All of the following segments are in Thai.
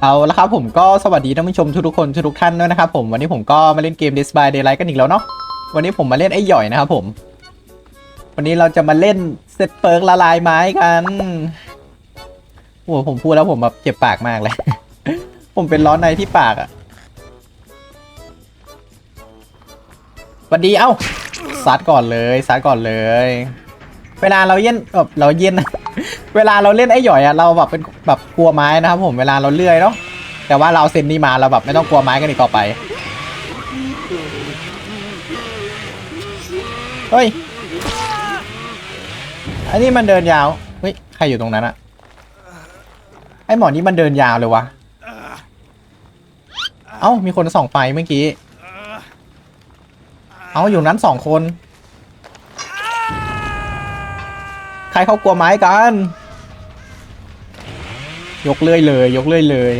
เอาละครับผมก็สวัสดีท่านผู้ชมทุกๆคนทุกๆท่านด้วยนะครับผมวันนี้ผมก็มาเล่นเกม Dead by Daylight กันอีกแล้วเนาะวันนี้ผมมาเล่นไอ้หย่อยนะครับผม วันนี้เราจะมาเล่นเซตเปิร์กละลายไม้กันโอ้โหผมพูดแล้วผมแบบเจ็บปากมากเลย ผมเป็นร้อนในที่ปากอะสวัสดีเอ้าซัดก่อนเลยซัดก่อนเลย เวลาเราเย็นแบบเราเย็น เวลาเราเล่นไอ้หย่อยอะเราแบบเป็นแบบกลัวไม้นะครับผมเวลาเราเลื่อยเนาะแต่ว่าเราเซนนี่มาเราแบบไม่ต้องกลัวไม้กันอีกต่อไปเฮ้ยอันนี้มันเดินยาวเฮ้ยใครอยู่ตรงนั้นอะไอหมอนี่มันเดินยาวเลยวะเอ้ามีคนส่องไฟเมื่อกี้เอ้าอยู่นั้นสองคน ใครเขากลัวไม้กัน ยกเลื่อยเลย ยกเลื่อยเลย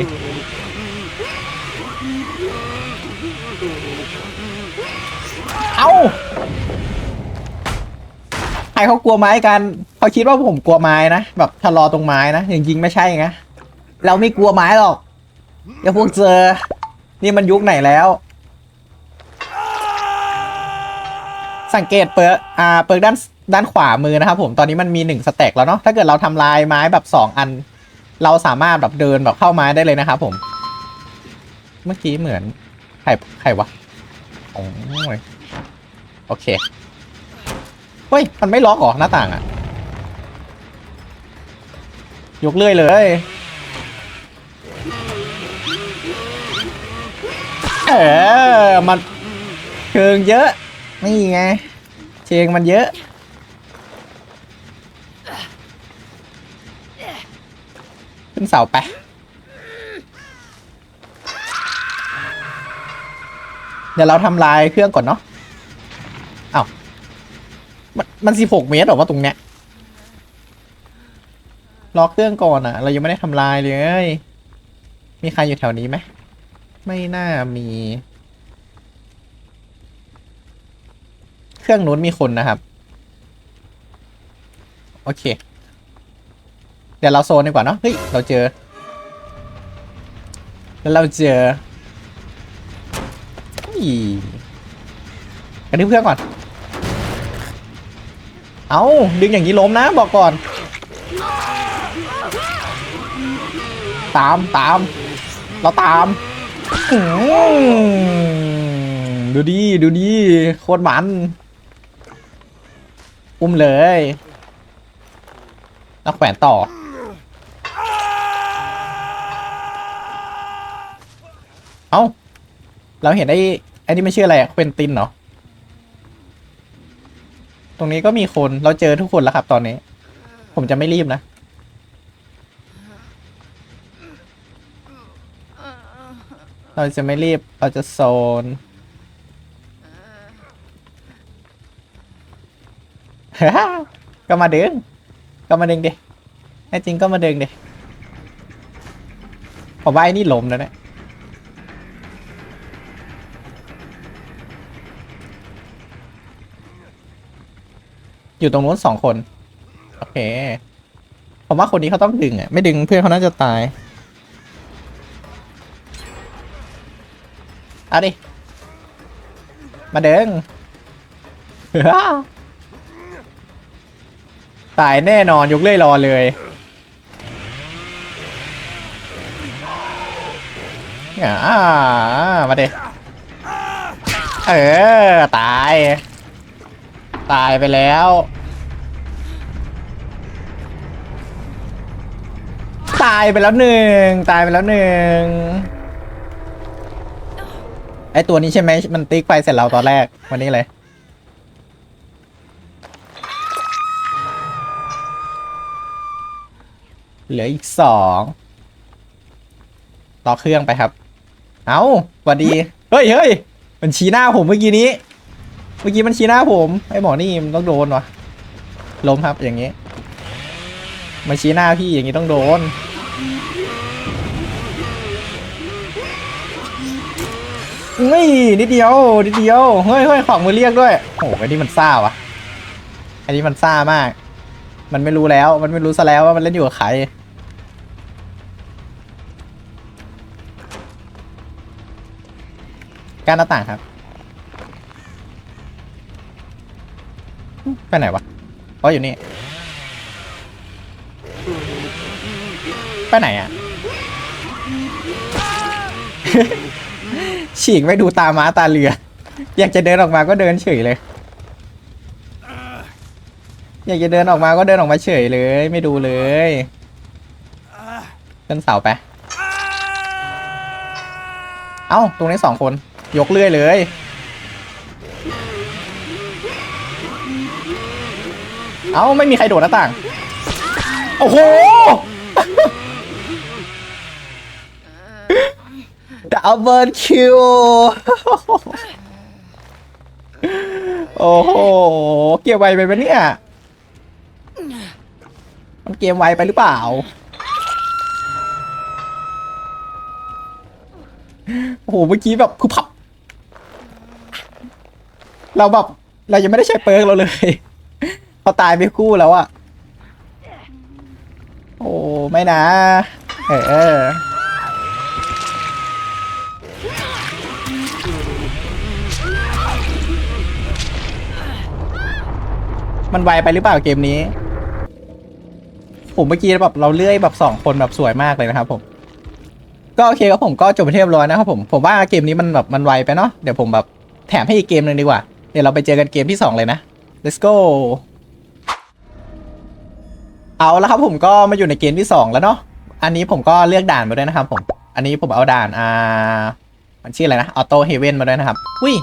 เอาใครเขากลัวไม้กันเขาคิดว่าผมกลัวไม้นะแบบชะลอตรงไม้นะจริงๆไม่ใช่ไงเราไม่กลัวไม้หรอกอย่าพวกเจอ นี่มันยุคไหนแล้ว สังเกตเปิร์กอ่าเปิร์กด้านด้านขวามือนะครับผมตอนนี้มันมีหนึ่งสเต็กแล้วเนาะถ้าเกิดเราทำลายไม้แบบสองอัน เราสามารถแบบเดินแบบเข้าไม้ได้เลยนะครับผม เมื่อกี้เหมือนใครใครวะโอ้ยโอเค เฮ้ย มันไม่ล็อกหรอหน้าต่างอะยกเลื่อยเลย เออ มันเชิงเยอะ นี่ไง เชิงมันเยอะ นเสาไป เดี๋ยวเราทำลายเครื่องก่อนเนาะเอา้ามันมันสิบหกเมตรหรอว่าตรงเนี้ยรอกเครื่องก่อนอะเรายังไม่ได้ทำลายเลย มีใครอยู่แถวนี้ไหมไม่น่ามี เครื่องนู้นมีคนนะครับ โอเค ดี๋ยวเราโซนดีกว่าเนาะเฮ้ยเราเจอ แล้วเราเจออีกันที่เพื่อนก่อน เอาดึงอย่างนี้ล้มนะบอกก่อน ตามตาม เราตามอืมดูดีดูดีโคตรมัน อุ้มเลยแล้วแขวนต่อ เอ้า เราเห็นไอ้ไอ้นี่ไม่ชื่ออะไรอะเควินตินเหรอ ตรงนี้ก็มีคน เราเจอทุกคนแล้วครับตอนนี้ ผมจะไม่รีบนะ เราจะไม่รีบ เราจะโซน ก็มาเดินก็มาเดินดิแน่จริงก็มาเดินดิผมว่าไอ้นี่ล้มแล้วเนี่ย อยู่ตรงนู้นสองคน โอเค ผมว่าคนนี้เขาต้องดึงอะ ไม่ดึงเพื่อนเขาน่าจะตายเอาดิ มาเดินตายแน่นอนยกเลื่อยรอเลย อ่า มาเด็เออ ตาย ตายไปแล้ว ตายไปแล้วหนึ่งตายไปแล้วหนึ่งไอตัวนี้ใช่ไหมมันติ๊กไปเสร็จเราตอนแรกวันนี้เลยเหลืออีกสองรอเครื่องไปครับ เอาสวัสดี เฮ้ยเฮ้ยมันชี้หน้าผมเมื่อกี้นี้ เมื่อกี้มันชี้หน้าผมไอหมอนี่มันต้องโดนวะล้มครับอย่างนี้ มันชี้หน้าพี่อย่างนี้ต้องโดน นี่นิดเดียวนิดเดียวเฮ้ยเฮ้ยของมือเรียกด้วยโอ้ยไอ้นี่มันซ่าวะไอ้นี่มันซ่ามาก มันไม่รู้แล้วมันไม่รู้ซะแล้วว่ามันเล่นอยู่กับใครการหน้าต่างครับ ไปไหนวะอ๋ออยู่นี่ ไปไหนอะ ฉีกไม่ดูตาม้าตาเรือ อยากจะเดินออกมาก็เดินเฉยเลย อยากจะเดินออกมาก็เดินออกมาเฉยเลย ไม่ดูเลยขึ้นเสาไป เอ้า ตรงนี้สองคน ยกเลื่อยเลย เอ้า ไม่มีใครโดดหน้าต่าง โอ้โห ดับเบิลคิว โอ้โห เกมไวไปไหมเนี่ย มันเกมไวไปหรือเปล่า โอ้โห เมื่อกี้แบบคือพับ เราแบบ เรายังไม่ได้ใช้เปิร์กเราเลยเขาตายไปคู่แล้วอะโอ้ ไม่นะ เออ มันไวไปหรือเปล่าเกมนี้ ผมเมื่อกี้แบบเราเลื่อยแบบสองคนแบบสวยมากเลยนะครับผม ก็โอเคครับผมก็จบไปที่เรียบร้อยนะครับผม ผมว่าเกมนี้มันแบบมันไวไปเนาะ เดี๋ยวผมแบบแถมให้อีกเกมหนึ่งดีกว่า เดี๋ยวเราไปเจอกันเกมที่สองเลยนะ let's go เอาแล้วครับผมก็มาอยู่ในเกมที่สองแล้วเนาะ อันนี้ผมก็เลือกด่านมาด้วยนะครับผม อันนี้ผมเอาด่านอ่า มันชื่ออะไรนะ ออโต้เฮเว่นมาด้วยนะครับ อุ้ย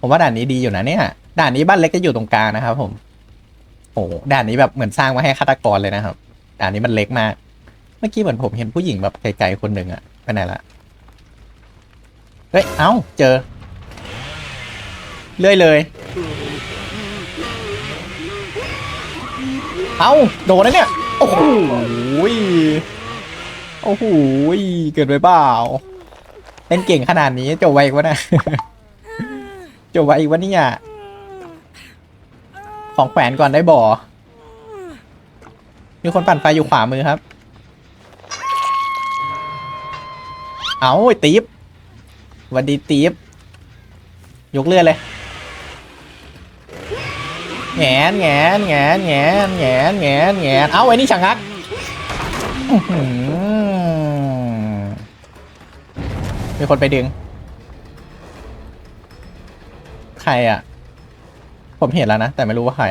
ผมว่าด่านนี้ดีอยู่นะเนี่ย ด่านนี้บ้านเล็กจะอยู่ตรงกลางนะครับ ผม โอ้ด่านนี้แบบเหมือนสร้างมาให้ฆาตกรเลยนะครับ ด่านนี้มันเล็กมาก เมื่อกี้เหมือนผมเห็นผู้หญิงแบบไกลๆคนหนึ่งอะไปไหนละ เฮ้ย เอ้า เจอ เลื่อยเลย เอ้า โดนนะเนี่ย โอ้โหโอ้โหเกิดไปเปล่าเล่นเก่งขนาดนี้จบไวอีกวะนะจบไวอีกวะเนี่ย ของแขวนก่อนได้บ่อ มีคนปั่นไฟอยู่ขวามือครับ เอาไอ้ตีฟวันดีตีฟยกเรือเลย แงนแงนแงนแงนแงนแงนแงนเอาไอ้นี่ฉางงักมีคนไปดึง ใครอะ ผมเห็นแล้วนะ แต่ไม่รู้ว่าใคร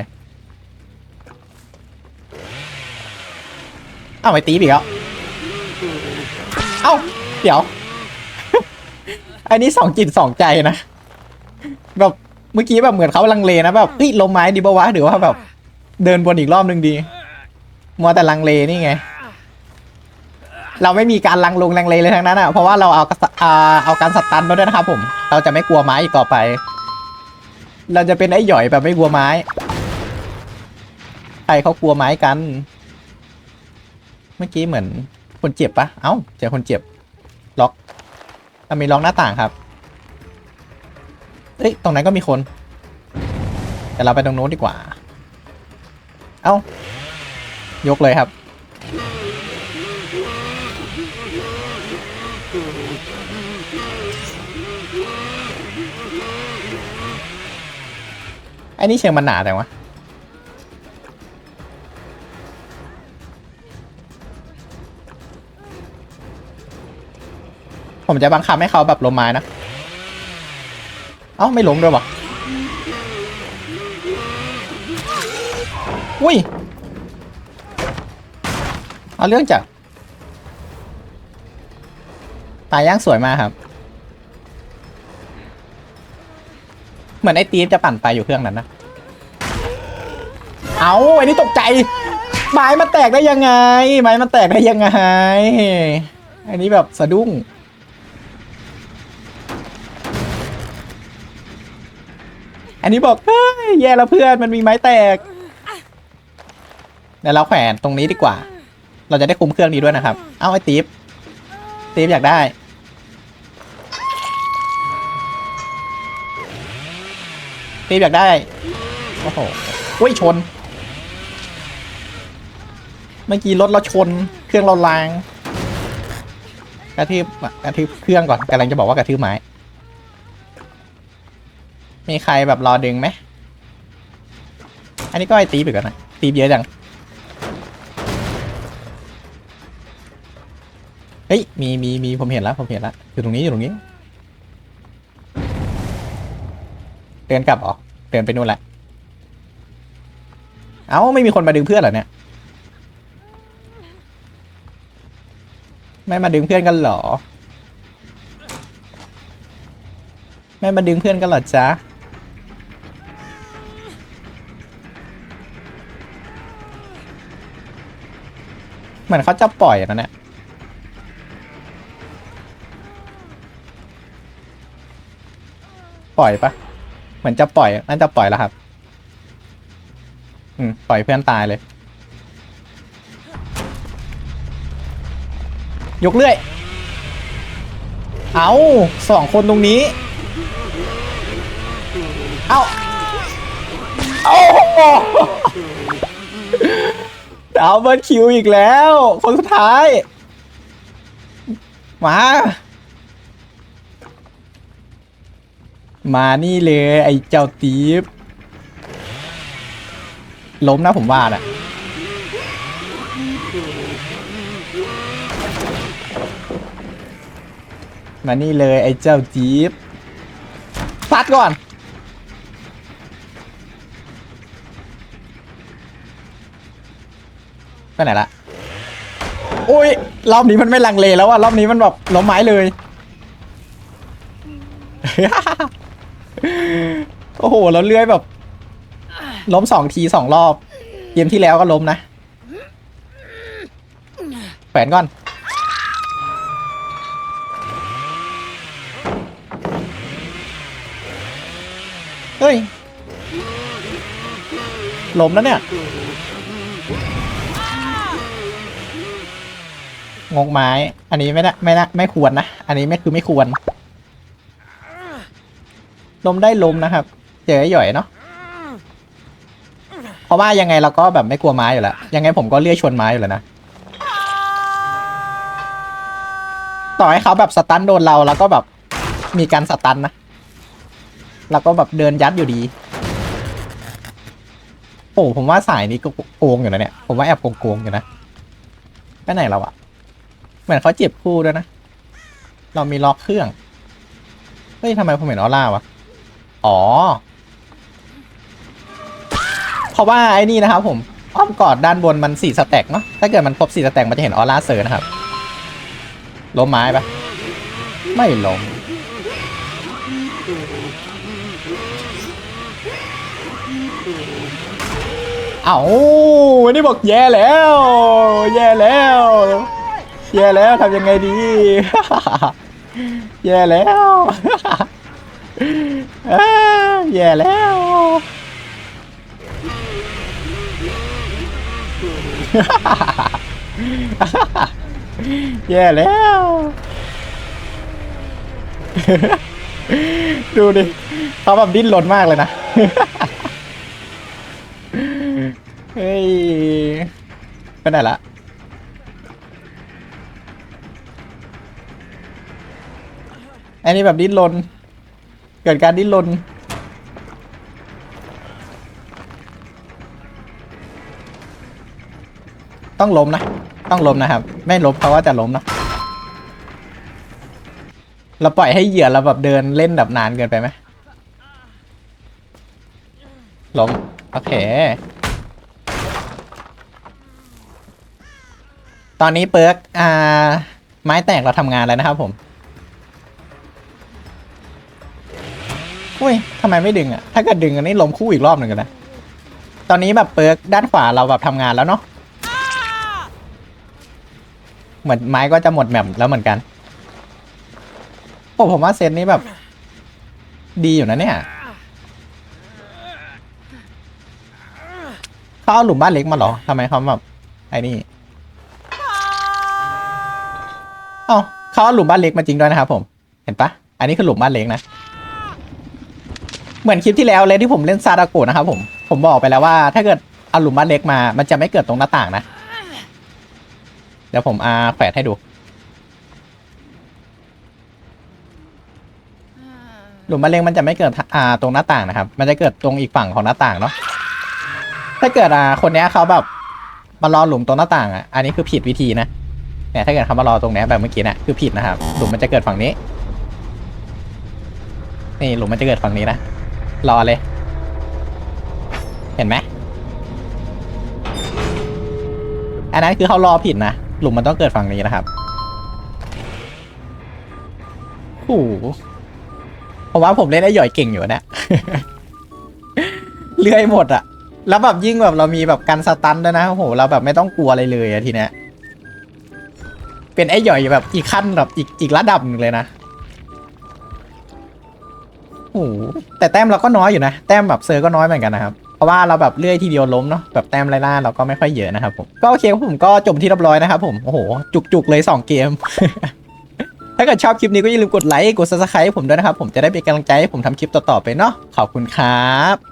เอาไอตีฟอีกแล้วเอ้าเดี๋ยว อันนี้สองจิตสองใจนะ แบบเมื่อกี้แบบเหมือนเขาลังเลนะแบบเฮ้ยลมไม้ดีปะวะหรือว่าแบบ เดินบนอีกรอบนึงดี มัวแต่ลังเลนี่ไง เราไม่มีการลังลงลังเลเลยทั้งนั้นอะเพราะว่าเราเอากระสอ่าเอาการสตันมาด้วยนะครับผม เราจะไม่กลัวไม้อีกต่อไป เราจะเป็นไอ้หย่อยแบบไม่กลัวไม้ใครเขากลัวไม้กัน เมื่อกี้เหมือนคนเจ็บปะเอ้าเจอคนเจ็บ ล็อกเรามีล็อกหน้าต่างครับ เอ้ย ตรงนั้นก็มีคน แต่เราไปตรงโน้นดีกว่า เอ้ายกเลยครับ อ้นี่เชิงมันหนาแต่วะผมจะบังคับให้เขาแบบล้มไม้นะ เอ้าไม่ล้มด้วยวะอุ้ย เอาเรื่องจากตายย่างสวยมากครับ เหมือนไอ้ตีฟจะปั่นไปอยู่เครื่องนั้นนะ เอาไอ้นี่ตกใจ ไม้มันแตกได้ยังไง ไม้มันแตกได้ยังไง อันนี้แบบสะดุ้ง อันนี้บอกเฮ้ยแย่แล้วเพื่อนมันมีไม้แตกเดี๋ยวเราแขวนตรงนี้ดีกว่า เราจะได้คุมเครื่องนี้ด้วยนะครับ เอาไอ้ตีฟตีฟอยากได้ ตีฟอยากได้ โอ้โหอุ้ยชน เมื่อกี้รถเราชน เครื่องเราแรงกระทืบกระทืบเครื่องก่อนกำลังจะบอกว่ากระทืบไม้ มีใครแบบรอดึงไหม อันนี้ก็ไอตีไปก่อนนะตีเยอะจัง เฮ้ย มีมีมีผมเห็นแล้ว ผมเห็นแล้ว อยู่ตรงนี้อยู่ตรงนี้ เดินกลับเหรอเดินไปนู่นแหละ เอ้าไม่มีคนมาดึงเพื่อนเหรอเนี่ย ไม่มาดึงเพื่อนกันเหรอ ไม่มาดึงเพื่อนกันเหรอจ๊ะเหมือนเขาจะปล่อยนะเนี่ยปล่อยปะ เหมือนจะปล่อยน่าจะปล่อยแล้วครับ อืมปล่อยเพื่อนตายเลย ยกเลื่อย เอาสองคนตรงนี้ เอาเอาดาวเบิร์ดคิวอีกแล้ว คนสุดท้าย มา มานี่เลยไอ้เจ้าตีฟล้มนะผมว่าน่ะมานี่เลยไอ้เจ้าจี๊บซัดก่อน ไปไหนละโอ้ย รอบนี้มันไม่ลังเลแล้วอะรอบนี้มันแบบล้มไม้เลย โอ้โหแล้วเลื่อยแบบ ล้มสองทีสองรอบเกมที่แล้วก็ล้มนะแขวนก่อน เฮ้ยล้มแล้วเนี่ยงกไม้ อันนี้ไม่ได้ไม่ได้ไม่ควรนะ อันนี้ไม่คือไม่ควร ล้มได้ล้มนะครับ เจอหย่อยเนาะเพราะว่ายังไงเราก็แบบไม่กลัวไม้อยู่แล้ว ยังไงผมก็เลี่อยชนไม้อยู่แล้วนะ ต่อให้เขาแบบสตันโดนเราแล้วก็แบบมีการสตันนะแล้วก็แบบเดินยัดอยู่ดี โอ้ผมว่าสายนี้ก็โกงอยู่นะเนี่ย ผมว่าแอบโกงๆอยู่นะ ไปไหนเราอะเหมือนเขาเจ็บคู่ด้วยนะ เรามีล็อกเครื่อง เฮ้ยทำไมผมเห็นออร่าวะ อ๋อ เพราะว่าไอ้นี่นะครับผมอ้อมกอดด้านบนมันสี่สแต็กเนาะถ้าเกิดมันครบสี่สแต็กมันจะเห็นออร่าเซอร์นะครับล้มไม้ปะไม่ล้มเอาวันนี้บอกแย่แล้ว แย่แล้ว แย่แล้วทำยังไงดี แย่แล้ว แย่แล้ว แย่แล้ว ดูดิเขาแบบดิ้นรนมากเลยนะ เฮ้ยไปไหนละอันนี้แบบดิ้นรน เกิดการดิ้นรนต้องล้มนะ ต้องล้มนะครับ ไม่ล้มเพราะว่าจะล้มนะเราปล่อยให้เหยื่อเราแบบเดินเล่นแบบนานเกินไปไหมล้มโอเค ตอนนี้เปิร์กอ่า ไม้แตกเราทำงานแล้วนะครับผม้ยทำไมไม่ดึงอะถ้าเกิดดึงอันนี้ล้มคู่อีกรอบหนึ่งกันนะตอนนี้แบบเปิร์กด้านขวาเราแบบทำงานแล้วเนาะเหมือนไม้ก็จะหมดแมปแล้วเหมือนกันโอ้ผมว่าเซตนี้แบบ ดีอยู่นะเนี่ยเขาเอาหลุมบ้านเล็กมาเหรอทำไมเขาแบบไอ้นี่เอ้าเขาเอาหลุมบ้านเล็กมาจริงด้วยนะครับผม เห็นปะอันนี้คือหลุมบ้านเล็กนะ เหมือนคลิปที่แล้วเลยที่ผมเล่นซาดาโกะนะครับผม ผมบอกไปแล้วว่า ถ้าเกิดเอาหลุมบ้านเล็กมา มันจะไม่เกิดตรงหน้าต่างนะ เดี๋ยวผมอาแขวดให้ดู หลุมมะเร็งมันจะไม่เกิดอ่าตรงหน้าต่างนะครับ มันจะเกิดตรงอีกฝั่งของหน้าต่างเนาะ ถ้าเกิดอ่าคนนี้เขาแบบมารอหลุมตรงหน้าต่างอะ อันนี้คือผิดวิธีนะเนี่ยถ้าเกิดเขามารอตรงนี้แบบเมื่อกี้นะคือผิดนะครับ หลุมมันจะเกิดฝั่งนี้ นี่หลุมมันจะเกิดฝั่งนี้นะ รอเลย เห็นไหมอันนั้นคือเขารอผิดนะ หลุมมันต้องเกิดฝั่งนี้นะครับโอ้โหผมว่าผมเล่นไอ้หย่อยเก่งอยู่นะ เลื่อยหมดอะแล้วแบบยิ่งแบบเรามีแบบกันสตันด้วยนะโอ้โหเราแบบไม่ต้องกลัวอะไรเลยอะทีเนี้ยเป็นไอ้หย่อยแบบอีกขั้นแบบอีกอีกระดับหนึ่งเลยนะ โอ้โหแต่แต้มเราก็น้อยอยู่นะ แต้มแบบเซอร์ก็น้อยเหมือนกันนะครับ เพราะว่าเราแบบเลื่อยทีเดียวล้มเนาะ แบบแต้มไล่ล่าเราก็ไม่ค่อยเยอะนะครับผม ก็โอเคครับผมก็จบที่เรียบร้อยนะครับผม โอ้โห จุกๆเลย 2 เกม ถ้าเกิดชอบคลิปนี้ก็อย่าลืมกดไลค์ กดซับสไครต์ให้ผมด้วยนะครับ ผมจะได้เป็นกำลังใจให้ผมทำคลิปต่อๆไปเนาะ ขอบคุณครับ